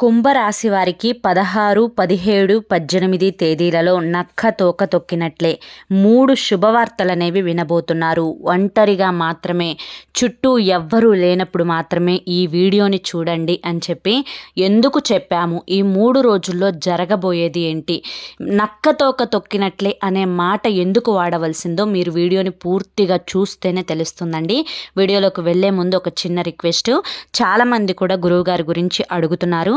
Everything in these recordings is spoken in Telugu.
కుంభరాశి వారికి పదహారు పదిహేడు పద్దెనిమిది తేదీలలో నక్క తోక తొక్కినట్లే మూడు శుభవార్తలనేవి వినబోతున్నారు. ఒంటరిగా మాత్రమే చుట్టూ ఎవ్వరూ లేనప్పుడు మాత్రమే ఈ వీడియోని చూడండి అని చెప్పి ఎందుకు చెప్పాము? ఈ మూడు రోజుల్లో జరగబోయేది ఏంటి? నక్క తోక తొక్కినట్లే అనే మాట ఎందుకు వాడవలసిందో మీరు వీడియోని పూర్తిగా చూస్తేనే తెలుస్తుందండి. వీడియోలోకి వెళ్ళే ముందు ఒక చిన్న రిక్వెస్ట్. చాలామంది కూడా గురువుగారి గురించి అడుగుతున్నారు.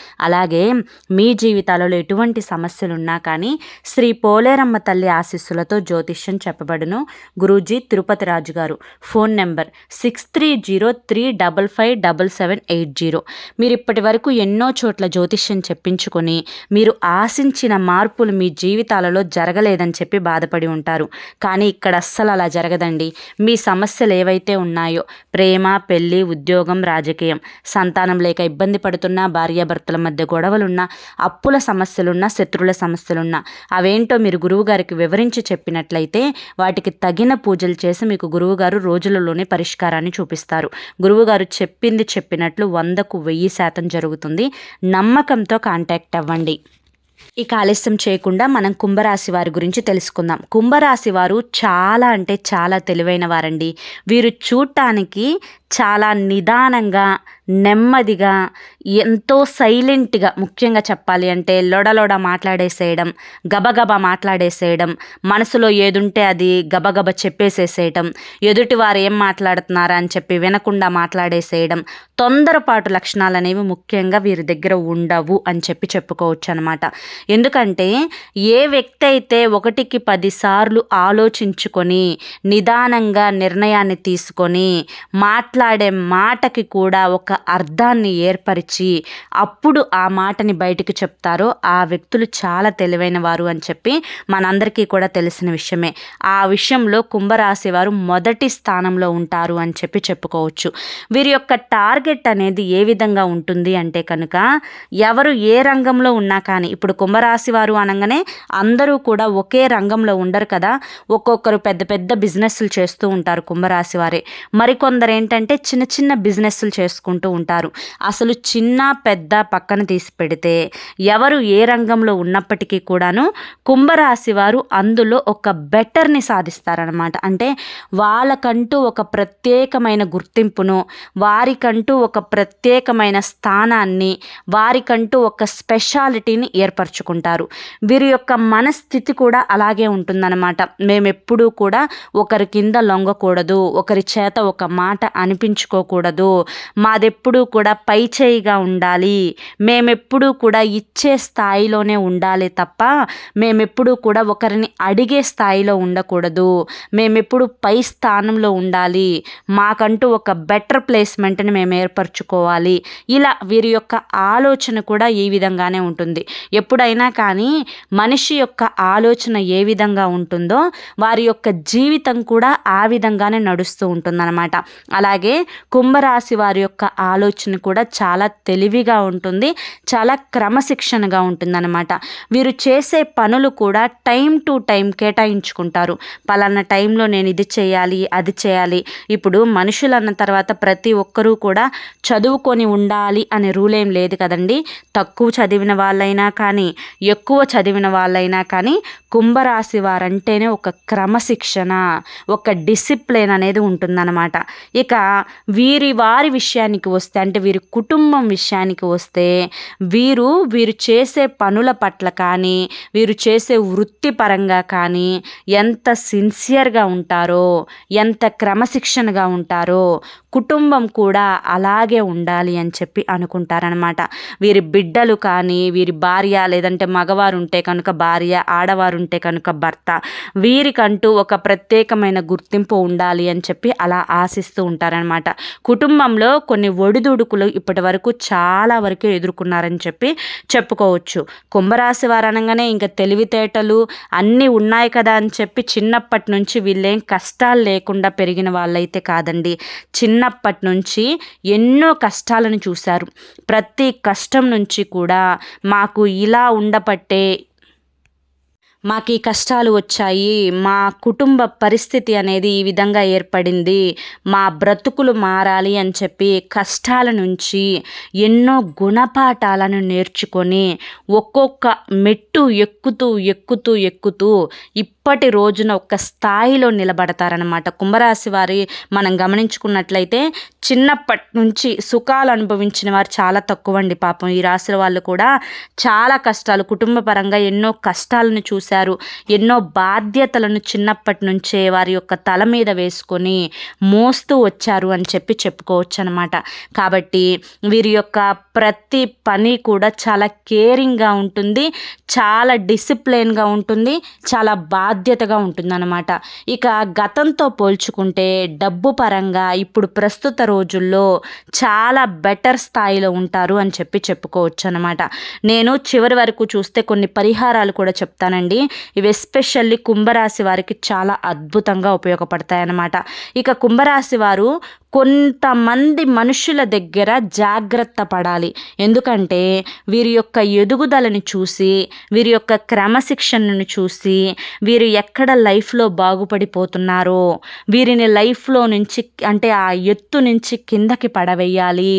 అలాగే మీ జీవితాలలో ఎటువంటి సమస్యలు ఉన్నా కానీ శ్రీ పోలేరమ్మ తల్లి ఆశీస్సులతో జ్యోతిష్యం చెప్పబడును. గురూజీ తిరుపతి రాజు గారు. Phone number six three zero three double five double seven eight zero. మీరు ఇప్పటి వరకు ఎన్నో చోట్ల జ్యోతిష్యం చెప్పించుకొని మీరు ఆశించిన మార్పులు మీ జీవితాలలో జరగలేదని చెప్పి బాధపడి ఉంటారు. కానీ ఇక్కడ అస్సలు అలా జరగదండి. మీ సమస్యలు ఏవైతే ఉన్నాయో ప్రేమ పెళ్ళి ఉద్యోగం రాజకీయం సంతానం లేక ఇబ్బంది పడుతున్న భార్యాభర్త భార్యాభర్తల మధ్య గొడవలున్నా అప్పుల సమస్యలున్నా శత్రువుల సమస్యలున్నా అవేంటో మీరు గురువుగారికి వివరించి చెప్పినట్లయితే వాటికి తగిన పూజలు చేసి మీకు గురువుగారు రోజులలోనే పరిష్కారాన్ని చూపిస్తారు. గురువుగారు చెప్పింది చెప్పినట్లు వందకు వెయ్యి శాతం జరుగుతుంది. నమ్మకంతో కాంటాక్ట్ అవ్వండి. ఇక ఆలస్యం చేయకుండా మనం కుంభరాశి వారి గురించి తెలుసుకుందాం. కుంభరాశి వారు చాలా అంటే చాలా తెలివైన వారండి. వీరు చూడటానికి చాలా నిదానంగా నెమ్మదిగా ఎంతో సైలెంట్గా ముఖ్యంగా చెప్పాలి అంటే లొడలొడ మాట్లాడేసేయడం గబగబా మాట్లాడేసేయడం మనసులో ఏదుంటే అది గబగబ చెప్పేసేసేయడం ఎదుటి వారు ఏం మాట్లాడుతున్నారా అని చెప్పి వినకుండా మాట్లాడేసేయడం తొందరపాటు లక్షణాలు అనేవి ముఖ్యంగా వీరి దగ్గర ఉండవు అని చెప్పి చెప్పుకోవచ్చు అనమాట ఎందుకంటే ఏ వ్యక్తి అయితే ఒకటికి పదిసార్లు ఆలోచించుకొని నిదానంగా నిర్ణయాన్ని తీసుకొని మాట్లా మాట్లాడే మాటకి కూడా ఒక అర్థాన్ని ఏర్పరిచి అప్పుడు ఆ మాటని బయటకు చెప్తారో ఆ వ్యక్తులు చాలా తెలివైన వారు అని చెప్పి మనందరికీ కూడా తెలిసిన విషయమే. ఆ విషయంలో కుంభరాశి వారు మొదటి స్థానంలో ఉంటారు అని చెప్పి చెప్పుకోవచ్చు. వీరి యొక్క టార్గెట్ అనేది ఏ విధంగా ఉంటుంది అంటే కనుక ఎవరు ఏ రంగంలో ఉన్నా కానీ ఇప్పుడు కుంభరాశి వారు అనగానే అందరూ కూడా ఒకే రంగంలో ఉండరు కదా. ఒక్కొక్కరు పెద్ద పెద్ద బిజినెస్లు చేస్తూ ఉంటారు కుంభరాశి వారే మరికొందరు ఏంటంటే అంటే చిన్న చిన్న బిజినెస్లు చేసుకుంటూ ఉంటారు. అసలు చిన్న పెద్ద పక్కన తీసి పెడితే ఎవరు ఏ రంగంలో ఉన్నప్పటికీ కూడాను కుంభరాశి వారు అందులో ఒక బెటర్ని సాధిస్తారనమాట అంటే వాళ్ళకంటూ ఒక ప్రత్యేకమైన గుర్తింపును వారికంటూ ఒక ప్రత్యేకమైన స్థానాన్ని వారికంటూ ఒక స్పెషాలిటీని ఏర్పరచుకుంటారు. వీరి యొక్క మనస్థితి కూడా అలాగే ఉంటుందన్నమాట. మేము ఎప్పుడూ కూడా ఒకరి కింద లొంగకూడదు ఒకరి చేత ఒక మాట అని అనిపించుకోకూడదు మాదెప్పుడూ కూడా పై చేయిగా ఉండాలి. మేమెప్పుడూ కూడా ఇచ్చే స్థాయిలోనే ఉండాలి తప్ప మేమెప్పుడూ కూడా ఒకరిని అడిగే స్థాయిలో ఉండకూడదు. మేమెప్పుడు పై స్థానంలో ఉండాలి. మాకంటూ ఒక బెటర్ ప్లేస్మెంట్ని మేము ఏర్పరచుకోవాలి. ఇలా వీరి యొక్క ఆలోచన కూడా ఈ విధంగానే ఉంటుంది. ఎప్పుడైనా కానీ మనిషి యొక్క ఆలోచన ఏ విధంగా ఉంటుందో వారి యొక్క జీవితం కూడా ఆ విధంగానే నడుస్తూ ఉంటుందన్నమాట. అలాగే కుంభరాశి వారి యొక్క ఆలోచన కూడా చాలా తెలివిగా ఉంటుంది చాలా క్రమశిక్షణగా ఉంటుందన్నమాట. వీరు చేసే పనులు కూడా టైం టు టైం కేటాయించుకుంటారు. పలానా టైంలో నేను ఇది చేయాలి అది చేయాలి. ఇప్పుడు మనుషులు అన్న తర్వాత ప్రతి ఒక్కరూ కూడా చదువుకొని ఉండాలి అనే రూల్ ఏం లేదు కదండి. తక్కువ చదివిన వాళ్ళైనా కానీ ఎక్కువ చదివిన వాళ్ళైనా కానీ కుంభరాశి వారంటేనే ఒక క్రమశిక్షణ ఒక డిసిప్లిన్ అనేది ఉంటుందన్నమాట. ఇక వీరి వారి విషయానికి వస్తే అంటే వీరి కుటుంబం విషయానికి వస్తే వీరు వీరు చేసే పనుల పట్ల కానీ వీరు చేసే వృత్తిపరంగా కానీ ఎంత సిన్సియర్గా ఉంటారో ఎంత క్రమశిక్షణగా ఉంటారో కుటుంబం కూడా అలాగే ఉండాలి అని చెప్పి అనుకుంటారనమాట వీరి బిడ్డలు కానీ వీరి భార్య లేదంటే మగవారు ఉంటే కనుక భార్య ఆడవారు ఉంటే కనుక భర్త వీరికంటూ ఒక ప్రత్యేకమైన గుర్తింపు ఉండాలి అని చెప్పి అలా ఆశిస్తూ ఉంటారనమాట కుటుంబంలో కొన్ని ఒడిదుడుకులు ఇప్పటి వరకు చాలా వరకు ఎదుర్కొన్నారని చెప్పి చెప్పుకోవచ్చు. కుంభరాశి వారు అనగానే ఇంకా తెలివితేటలు అన్నీ ఉన్నాయి కదా అని చెప్పి చిన్నప్పటి నుంచి వీళ్ళేం కష్టాలు లేకుండా పెరిగిన వాళ్ళైతే కాదండి. చిన్నప్పటి నుంచి ఎన్నో కష్టాలను చూశారు. ప్రతి కష్టం నుంచి కూడా మాకు ఇలా ఉండపట్టే మాకు ఈ కష్టాలు వచ్చాయి మా కుటుంబ పరిస్థితి అనేది ఈ విధంగా ఏర్పడింది. మా బ్రతుకులు మారాలి అని చెప్పి కష్టాల నుంచి ఎన్నో గుణపాఠాలను నేర్చుకొని ఒక్కొక్క మెట్టు ఎక్కుతూ ఎక్కుతూ ఎక్కుతూ ఇప్పటి రోజున ఒక స్థాయిలో నిలబడతారనమాట కుంభరాశి వారి మనం గమనించుకున్నట్లయితే చిన్నప్పటి నుంచి సుఖాలు అనుభవించిన వారు చాలా తక్కువ అండి పాపం. ఈ రాశుల వాళ్ళు కూడా చాలా కష్టాలు కుటుంబ పరంగా ఎన్నో కష్టాలను చూశారు. ఎన్నో బాధ్యతలను చిన్నప్పటి నుంచే వారి యొక్క తల మీద వేసుకొని మోస్తూ వచ్చారు అని చెప్పి చెప్పుకోవచ్చు అనమాట కాబట్టి వీరి యొక్క ప్రతి పని కూడా చాలా కేరింగ్గా ఉంటుంది చాలా డిసిప్లిన్గా ఉంటుంది చాలా బాధ్యతగా ఉంటుందన్నమాట. ఇక గతంతో పోల్చుకుంటే డబ్బు పరంగా ఇప్పుడు ప్రస్తుత రోజుల్లో చాలా బెటర్ స్థాయిలో ఉంటారు అని చెప్పి చెప్పుకోవచ్చు అనమాట నేను చివరి వరకు చూస్తే కొన్ని పరిహారాలు కూడా చెప్తానండి. ఇవి ఎస్పెషల్లీ కుంభరాశి వారికి చాలా అద్భుతంగా ఉపయోగపడతాయి అన్నమాట ఇక కుంభరాశి వారు కొంతమంది మనుషుల దగ్గర జాగ్రత్త పడాలి. ఎందుకంటే వీరి యొక్క ఎదుగుదలని చూసి వీరి యొక్క క్రమశిక్షణను చూసి వీరు ఎక్కడ లైఫ్లో బాగుపడిపోతున్నారో వీరిని లైఫ్లో నుంచి అంటే ఆ ఎత్తు నుంచి కిందకి పడవేయాలి.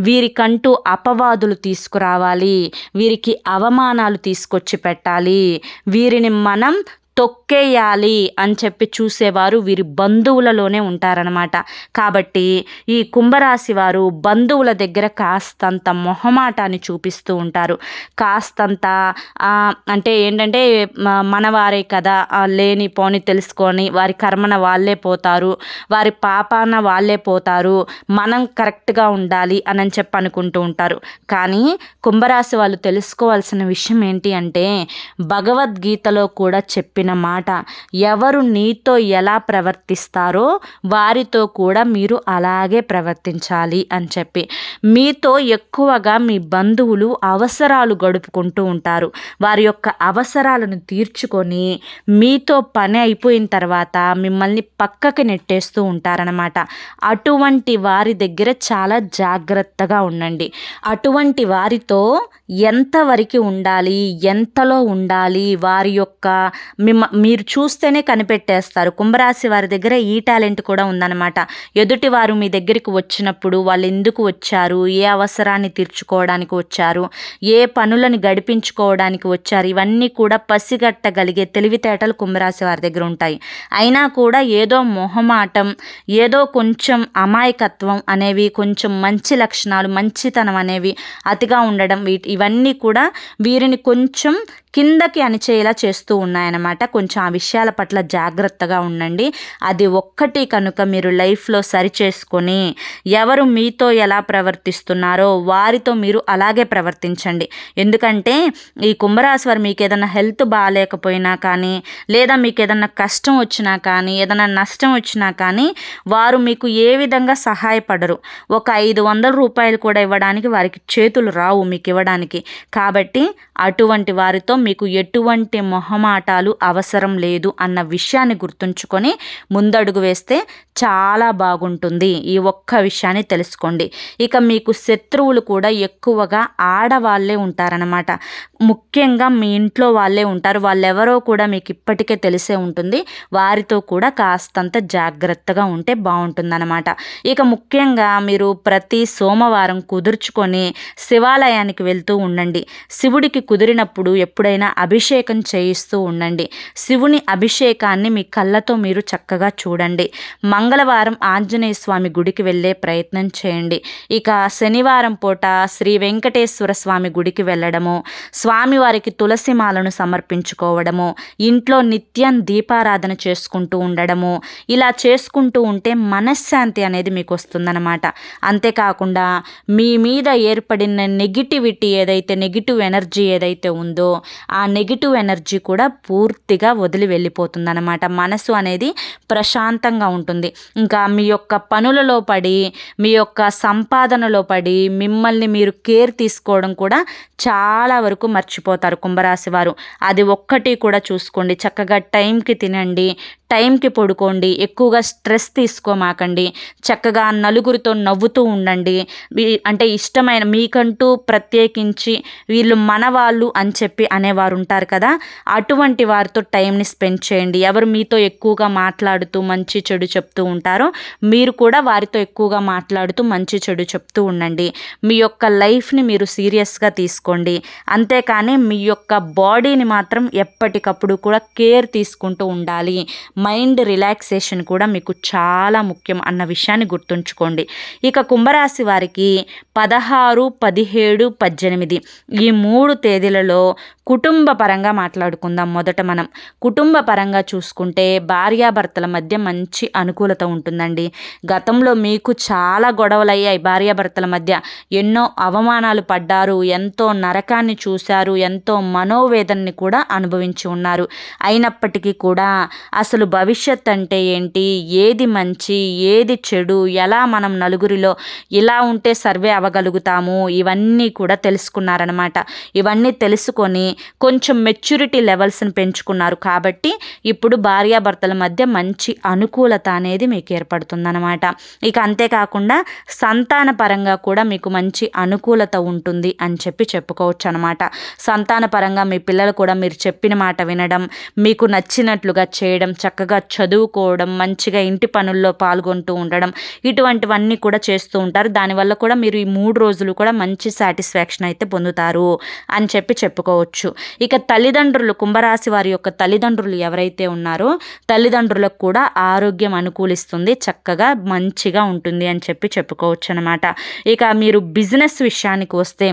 వీరికంటూ అపవాదులు తీసుకురావాలి. వీరికి అవమానాలు తీసుకొచ్చి పెట్టాలి. వీరిని మనం తొక్కేయాలి అని చెప్పి చూసేవారు. వీరి బంధువులలోనే ఉంటారనమాట కాబట్టి ఈ కుంభరాశి వారు బంధువుల దగ్గర కాస్తంత మొహమాటాన్ని చూపిస్తూ ఉంటారు. కాస్తంత అంటే ఏంటంటే మనవారే కదా లేని పోని తెలుసుకొని వారి కర్మన వాళ్ళే పోతారు వారి పాపాన వాళ్ళే పోతారు మనం కరెక్ట్గా ఉండాలి అని చెప్పి అనుకుంటూ ఉంటారు. కానీ కుంభరాశి వాళ్ళు తెలుసుకోవాల్సిన విషయం ఏంటి అంటే భగవద్గీతలో కూడా చెప్పిన చెప్పిన మాట ఎవరు నీతో ఎలా ప్రవర్తిస్తారో వారితో కూడా మీరు అలాగే ప్రవర్తించాలి అని చెప్పి. మీతో ఎక్కువగా మీ బంధువులు అవసరాలు గడుపుకుంటూ ఉంటారు. వారి యొక్క అవసరాలను తీర్చుకొని మీతో పని అయిపోయిన తర్వాత మిమ్మల్ని పక్కకి నెట్టేస్తూ ఉంటారనమాట అటువంటి వారి దగ్గర చాలా జాగ్రత్తగా ఉండండి. అటువంటి వారితో ఎంతవరకు ఉండాలి ఎంతలో ఉండాలి వారి యొక్క మిమ్మ మీరు చూస్తేనే కనిపెట్టేస్తారు. కుంభరాశి వారి దగ్గర ఈ టాలెంట్ కూడా ఉందన్నమాట. ఎదుటి వారు మీ దగ్గరికి వచ్చినప్పుడు వాళ్ళు ఎందుకు వచ్చారు ఏ అవసరాన్ని తీర్చుకోవడానికి వచ్చారు ఏ పనులను గడిపించుకోవడానికి వచ్చారు ఇవన్నీ కూడా పసిగట్టగలిగే తెలివితేటలు కుంభరాశి వారి దగ్గర ఉంటాయి. అయినా కూడా ఏదో మొహమాటం ఏదో కొంచెం అమాయకత్వం అనేవి కొంచెం మంచి లక్షణాలు మంచితనం అనేవి అతిగా ఉండడం వీటి ఇవన్నీ కూడా వీరిని కొంచెం కిందకి అణిచేలా చేస్తూ ఉన్నాయన్నమాట. కొంచెం ఆ విషయాల పట్ల జాగ్రత్తగా ఉండండి. అది ఒక్కటి కనుక మీరు లైఫ్లో సరి చేసుకొని ఎవరు మీతో ఎలా ప్రవర్తిస్తున్నారో వారితో మీరు అలాగే ప్రవర్తించండి. ఎందుకంటే ఈ కుంభరాశి వారు మీకు ఏదైనా హెల్త్ బాగాలేకపోయినా కానీ లేదా మీకు ఏదైనా కష్టం వచ్చినా కానీ ఏదైనా నష్టం వచ్చినా కానీ వారు మీకు ఏ విధంగా సహాయపడరు. ఒక ఐదు వందల రూపాయలు కూడా ఇవ్వడానికి వారికి చేతులు రావు మీకు ఇవ్వడానికి. కాబట్టి అటువంటి వారితో మీకు ఎటువంటి మొహమాటాలు అవసరం లేదు అన్న విషయాన్ని గుర్తుంచుకొని ముందడుగు వేస్తే చాలా బాగుంటుంది. ఈ ఒక్క విషయాన్ని తెలుసుకోండి. ఇక మీకు శత్రువులు కూడా ఎక్కువగా ఆడవాళ్ళే ఉంటారనమాట ముఖ్యంగా మీ ఇంట్లో వాళ్ళే ఉంటారు. వాళ్ళెవరో కూడా మీకు ఇప్పటికే తెలిసే ఉంటుంది. వారితో కూడా కాస్తంత జాగ్రత్తగా ఉంటే బాగుంటుందన్నమాట. ఇక ముఖ్యంగా మీరు ప్రతి సోమవారం కుదుర్చుకొని శివాలయానికి వెళ్తూ ఉండండి. శివుడికి కుదిరినప్పుడు ఎప్పుడైనా ఎప్పుడైనా అభిషేకం చేయిస్తూ ఉండండి. శివుని అభిషేకాన్ని మీ కళ్ళతో మీరు చక్కగా చూడండి. మంగళవారం ఆంజనేయ స్వామి గుడికి వెళ్ళే ప్రయత్నం చేయండి. ఇక శనివారం పూట శ్రీ వెంకటేశ్వర స్వామి గుడికి వెళ్ళడము స్వామివారికి తులసి మాలను సమర్పించుకోవడము ఇంట్లో నిత్యం దీపారాధన చేసుకుంటూ ఉండడము ఇలా చేసుకుంటూ ఉంటే మనశ్శాంతి అనేది మీకు వస్తుందన్నమాట. అంతేకాకుండా మీ మీద ఏర్పడిన నెగిటివిటీ ఏదైతే నెగిటివ్ ఎనర్జీ ఏదైతే ఉందో ఆ నెగిటివ్ ఎనర్జీ కూడా పూర్తిగా వదిలి వెళ్ళిపోతుంది అనమాట మనసు అనేది ప్రశాంతంగా ఉంటుంది. ఇంకా మీ యొక్క పనులలో పడి మీ యొక్క సంపాదనలో పడి మిమ్మల్ని మీరు కేర్ తీసుకోవడం కూడా చాలా వరకు మర్చిపోతారు కుంభరాశి వారు. అది ఒక్కటి కూడా చూసుకోండి. చక్కగా టైంకి తినండి టైంకి పడుకోండి ఎక్కువగా స్ట్రెస్ తీసుకోమాకండి చక్కగా నలుగురితో నవ్వుతూ ఉండండి. మీ- అంటే ఇష్టమైన మీకంటూ ప్రత్యేకించి వీళ్ళు మన వాళ్ళు అని చెప్పి అనేవారు ఉంటారు కదా అటువంటి వారితో టైంని స్పెండ్ చేయండి. ఎవరు మీతో ఎక్కువగా మాట్లాడుతూ మంచి చెడు చెప్తూ ఉంటారో మీరు కూడా వారితో ఎక్కువగా మాట్లాడుతూ మంచి చెడు చెప్తూ ఉండండి. మీ యొక్క లైఫ్ని మీరు సీరియస్గా తీసుకోండి. అంతేకాని మీ యొక్క బాడీని మాత్రం ఎప్పటికప్పుడు కూడా కేర్ తీసుకుంటూ ఉండాలి. మైండ్ రిలాక్సేషన్ కూడా మీకు చాలా ముఖ్యం అన్న విషయాన్ని గుర్తుంచుకోండి. ఇక కుంభరాశి వారికి పదహారు పదిహేడు పద్దెనిమిది ఈ మూడు తేదీలలో కుటుంబ పరంగా మాట్లాడుకుందాం మొదట మనం. కుటుంబ పరంగా చూసుకుంటే భార్యాభర్తల మధ్య మంచి అనుకూలత ఉంటుందండి. గతంలో మీకు చాలా గొడవలు అయ్యాయి భార్యాభర్తల మధ్య. ఎన్నో అవమానాలు పడ్డారు ఎంతో నరకాన్ని చూశారు ఎంతో మనోవేదనని కూడా అనుభవించి ఉన్నారు. అయినప్పటికీ కూడా అసలు భవిష్యత్ అంటే ఏంటి? ఏది మంచి? ఏది చెడు? ఎలా మనం నలుగురిలో ఇలా ఉంటే సర్వే అవ్వగలుగుతాము? ఇవన్నీ కూడా తెలుసుకున్నారనమాట ఇవన్నీ తెలుసుకొని కొంచెం మెచ్యూరిటీ లెవెల్స్ని పెంచుకున్నారు. కాబట్టి ఇప్పుడు భార్యాభర్తల మధ్య మంచి అనుకూలత అనేది మీకు ఏర్పడుతుందన్నమాట. ఇక అంతేకాకుండా సంతాన పరంగా కూడా మీకు మంచి అనుకూలత ఉంటుంది అని చెప్పి చెప్పుకోవచ్చు అనమాట సంతాన పరంగా మీ పిల్లలు కూడా మీరు చెప్పిన మాట వినడం మీకు నచ్చినట్లుగా చేయడం చక్కగా చదువుకోవడం మంచిగా ఇంటి పనుల్లో పాల్గొంటూ ఉండడం ఇటువంటివన్నీ కూడా చేస్తూ ఉంటారు. దానివల్ల కూడా మీరు ఈ మూడు రోజులు కూడా మంచి సాటిస్ఫాక్షన్ అయితే పొందుతారు అని చెప్పి చెప్పుకోవచ్చు. ఇక తల్లిదండ్రులు కుంభరాశి వారి యొక్క తల్లిదండ్రులు ఎవరైతే ఉన్నారో తల్లిదండ్రులకు కూడా ఆరోగ్యం అనుకూలిస్తుంది చక్కగా మంచిగా ఉంటుంది అని చెప్పి చెప్పుకోవచ్చు అనమాట ఇక మీరు బిజినెస్ విషయానికి వస్తే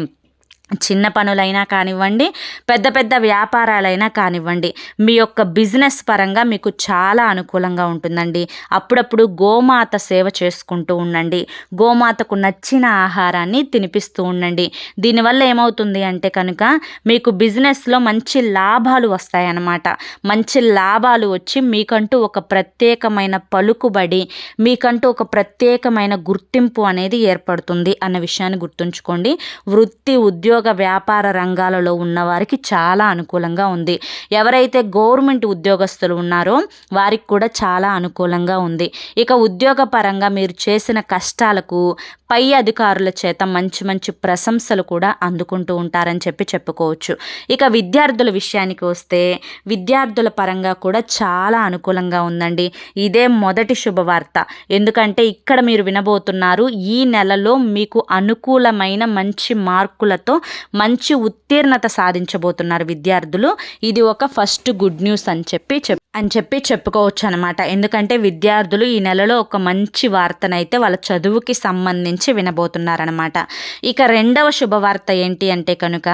చిన్న పనులైనా కానివ్వండి పెద్ద పెద్ద వ్యాపారాలైనా కానివ్వండి మీ యొక్క బిజినెస్ పరంగా మీకు చాలా అనుకూలంగా ఉంటుందండి. అప్పుడప్పుడు గోమాత సేవ చేసుకుంటూ ఉండండి. గోమాతకు నచ్చిన ఆహారాన్ని తినిపిస్తూ ఉండండి. దీనివల్ల ఏమవుతుంది అంటే కనుక మీకు బిజినెస్లో మంచి లాభాలు వస్తాయన్నమాట. మంచి లాభాలు వచ్చి మీకంటూ ఒక ప్రత్యేకమైన పలుకుబడి మీకంటూ ఒక ప్రత్యేకమైన గుర్తింపు అనేది ఏర్పడుతుంది అన్న విషయాన్ని గుర్తుంచుకోండి. వృత్తి ఉద్యోగ వ్యాపార రంగాలలో ఉన్నవారికి చాలా అనుకూలంగా ఉంది. ఎవరైతే గవర్నమెంట్ ఉద్యోగస్తులు ఉన్నారో వారికి కూడా చాలా అనుకూలంగా ఉంది. ఇక ఉద్యోగ పరంగా మీరు చేసిన కష్టాలకు పై అధికారుల చేత మంచి మంచి ప్రశంసలు కూడా అందుకుంటూ ఉంటారని చెప్పి చెప్పుకోవచ్చు. ఇక విద్యార్థుల విషయానికి వస్తే విద్యార్థుల పరంగా కూడా చాలా అనుకూలంగా ఉందండి. ఇదే మొదటి శుభవార్త. ఎందుకంటే ఇక్కడ మీరు వినబోతున్నారు ఈ నెలలో మీకు అనుకూలమైన మంచి మార్కులతో మంచి ఉత్తీర్ణత సాధించబోతున్నారు విద్యార్థులు. ఇది ఒక ఫస్ట్ గుడ్ న్యూస్ అని చెప్పి చెప్ అని చెప్పి చెప్పుకోవచ్చు అనమాట ఎందుకంటే విద్యార్థులు ఈ నెలలో ఒక మంచి వార్తనైతే వాళ్ళ చదువుకి సంబంధించి వినబోతున్నారనమాట ఇక రెండవ శుభవార్త ఏంటి అంటే కనుక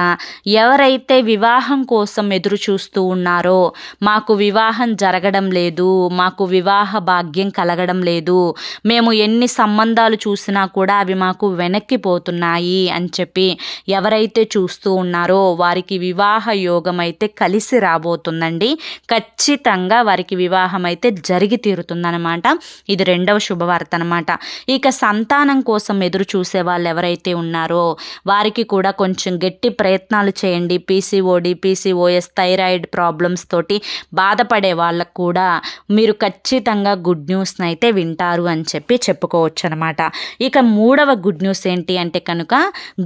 ఎవరైతే వివాహం కోసం ఎదురు చూస్తూ ఉన్నారో మాకు వివాహం జరగడం లేదు మాకు వివాహ భాగ్యం కలగడం లేదు మేము ఎన్ని సంబంధాలు చూసినా కూడా అవి మాకు వెనక్కిపోతున్నాయి అని చెప్పి ఎవరైతే చూస్తూ ఉన్నారో వారికి వివాహ యోగం అయితే కలిసి రాబోతుందండి. ఖచ్చితంగా వారికి వివాహం అయితే జరిగి తీరుతుందనమాట ఇది రెండవ శుభవార్త అనమాట ఇక సంతానం కోసం ఎదురు చూసే వాళ్ళు ఎవరైతే ఉన్నారో వారికి కూడా కొంచెం గట్టి ప్రయత్నాలు చేయండి. పీసీఓడి పీసీఓఎస్ థైరాయిడ్ ప్రాబ్లమ్స్ తోటి బాధపడే వాళ్ళకు కూడా మీరు ఖచ్చితంగా గుడ్ న్యూస్ని అయితే వింటారు అని చెప్పి చెప్పుకోవచ్చు అనమాట ఇక మూడవ గుడ్ న్యూస్ ఏంటి అంటే కనుక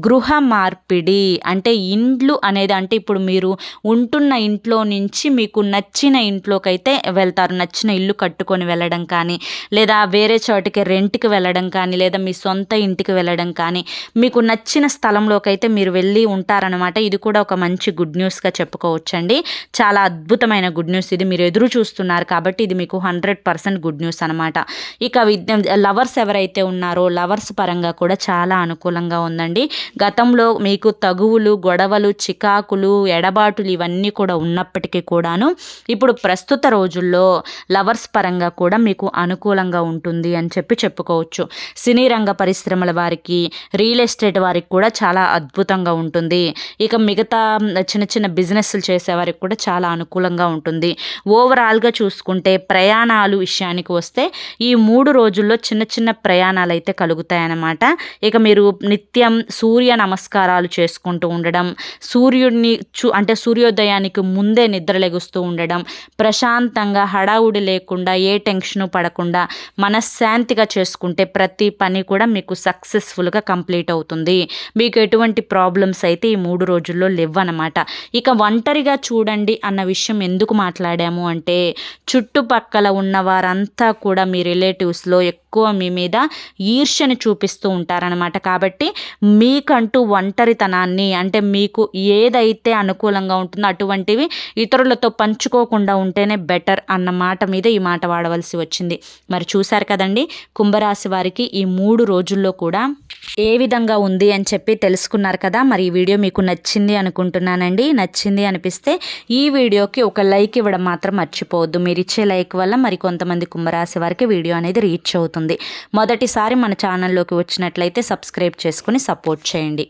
గృహ మార్పిడి అంటే ఇండ్లు అనేది అంటే ఇప్పుడు మీరు ఉంటున్న ఇంట్లో నుంచి మీకు నచ్చిన ఇంట్లోకి అయితే వెళ్తారు. నచ్చిన ఇల్లు కట్టుకొని వెళ్ళడం కానీ లేదా వేరే చోటికి రెంట్కి వెళ్ళడం కానీ లేదా మీ సొంత ఇంటికి వెళ్ళడం కానీ మీకు నచ్చిన స్థలంలోకి అయితే మీరు వెళ్ళి ఉంటారనమాట ఇది కూడా ఒక మంచి గుడ్ న్యూస్గా చెప్పుకోవచ్చండి. చాలా అద్భుతమైన గుడ్ న్యూస్ ఇది. మీరు ఎదురు చూస్తున్నారు కాబట్టి ఇది మీకు హండ్రెడ్ పర్సెంట్ గుడ్ న్యూస్ అనమాట ఇక విద్య లవర్స్ ఎవరైతే ఉన్నారో లవర్స్ పరంగా కూడా చాలా అనుకూలంగా ఉందండి. గతంలో మీకు తగువులు గొడవలు చికాకులు ఎడబాటులు ఇవన్నీ కూడా ఉన్నప్పటికీ కూడాను ఇప్పుడు ప్రస్తుత రోజుల్లో లవర్స్ పరంగా కూడా మీకు అనుకూలంగా ఉంటుంది అని చెప్పి చెప్పుకోవచ్చు. సినీ రంగ పరిశ్రమల వారికి రియల్ ఎస్టేట్ వారికి కూడా చాలా అద్భుతంగా ఉంటుంది. ఇక మిగతా చిన్న చిన్న బిజినెస్లు చేసేవారికి కూడా చాలా అనుకూలంగా ఉంటుంది. ఓవరాల్గా చూసుకుంటే ప్రయాణాలు విషయానికి వస్తే ఈ మూడు రోజుల్లో చిన్న చిన్న ప్రయాణాలు అయితే కలుగుతాయన్నమాట. ఇక మీరు నిత్యం సూర్య నమస్కారాలు చేసుకుంటూ ఉండడం సూర్యుడిని చూ అంటే సూర్యోదయానికి ముందే నిద్రలెగుస్తూ ఉండడం ప్రశాంతంగా హడావుడి లేకుండా ఏ టెన్షను పడకుండా మనశ్శాంతిగా చేసుకుంటే ప్రతి పని కూడా మీకు సక్సెస్ఫుల్గా కంప్లీట్ అవుతుంది. మీకు ఎటువంటి ప్రాబ్లమ్స్ అయితే ఈ మూడు రోజుల్లో లేవన్నమాట ఇక ఒంటరిగా చూడండి అన్న విషయం ఎందుకు మాట్లాడాము అంటే చుట్టుపక్కల ఉన్న వారంతా కూడా మీ రిలేటివ్స్లో ఎక్కువ మీ మీద ఈర్ష్యని చూపిస్తూ ఉంటారనమాట కాబట్టి మీకంటూ ఒంటరితనాన్ని అంటే మీకు ఏదైతే అనుకూలంగా ఉంటుందో అటువంటివి ఇతరులతో పంచుకోకుండా ఉంటేనే బెటర్ అన్న మాట మీద ఈ మాట వాడవలసి వచ్చింది. మరి చూశారు కదండి కుంభరాశి వారికి ఈ మూడు రోజుల్లో కూడా ఏ విధంగా ఉంది అని చెప్పి తెలుసుకున్నారు కదా. మరి ఈ వీడియో మీకు నచ్చింది అనుకుంటున్నానండి. నచ్చింది అనిపిస్తే ఈ వీడియోకి ఒక లైక్ ఇవ్వడం మాత్రం మర్చిపోవద్దు. మీరు ఇచ్చే లైక్ వల్ల మరి కొంతమంది కుంభరాశి వారికి వీడియో అనేది రీచ్ అవుతుంది. మొదటిసారి మన ఛానల్లోకి వచ్చినట్లయితే సబ్స్క్రైబ్ చేసుకుని సపోర్ట్ చేయండి.